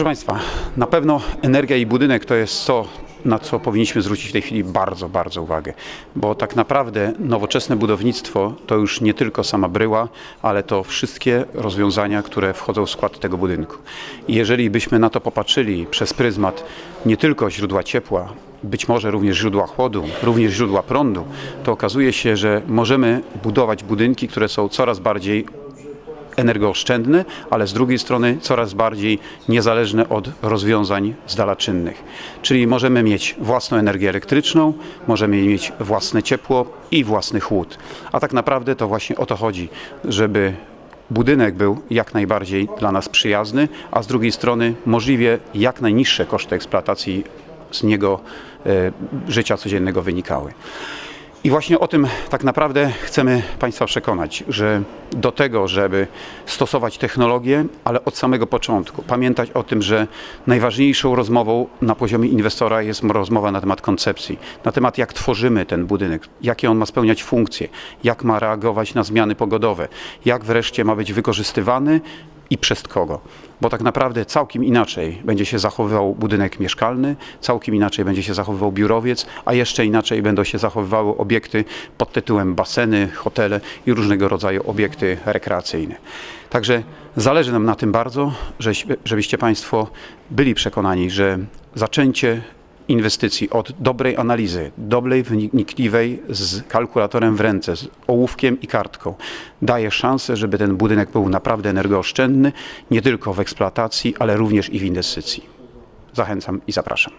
Proszę Państwa, na pewno energia i budynek to jest to, na co powinniśmy zwrócić w tej chwili bardzo, bardzo uwagę. Bo tak naprawdę nowoczesne budownictwo to już nie tylko sama bryła, ale to wszystkie rozwiązania, które wchodzą w skład tego budynku. I jeżeli byśmy na to popatrzyli przez pryzmat nie tylko źródła ciepła, być może również źródła chłodu, również źródła prądu, to okazuje się, że możemy budować budynki, które są coraz bardziej energooszczędne, ale z drugiej strony coraz bardziej niezależne od rozwiązań zdalaczynnych. Czyli możemy mieć własną energię elektryczną, możemy mieć własne ciepło i własny chłód. A tak naprawdę to właśnie o to chodzi, żeby budynek był jak najbardziej dla nas przyjazny, a z drugiej strony możliwie jak najniższe koszty eksploatacji z niego e, życia codziennego wynikały. I właśnie o tym tak naprawdę chcemy Państwa przekonać, że do tego, żeby stosować technologię, ale od samego początku, pamiętać o tym, że najważniejszą rozmową na poziomie inwestora jest rozmowa na temat koncepcji, na temat jak tworzymy ten budynek, jakie on ma spełniać funkcje, jak ma reagować na zmiany pogodowe, jak wreszcie ma być wykorzystywany i przez kogo. Bo tak naprawdę całkiem inaczej będzie się zachowywał budynek mieszkalny, całkiem inaczej będzie się zachowywał biurowiec, a jeszcze inaczej będą się zachowywały obiekty pod tytułem baseny, hotele i różnego rodzaju obiekty rekreacyjne. Także zależy nam na tym bardzo, żebyście Państwo byli przekonani, że zaczęcie inwestycji od dobrej analizy, dobrej, wnikliwej, z kalkulatorem w ręce, z ołówkiem i kartką, daje szansę, żeby ten budynek był naprawdę energooszczędny, nie tylko w eksploatacji, ale również i w inwestycji. Zachęcam i zapraszam.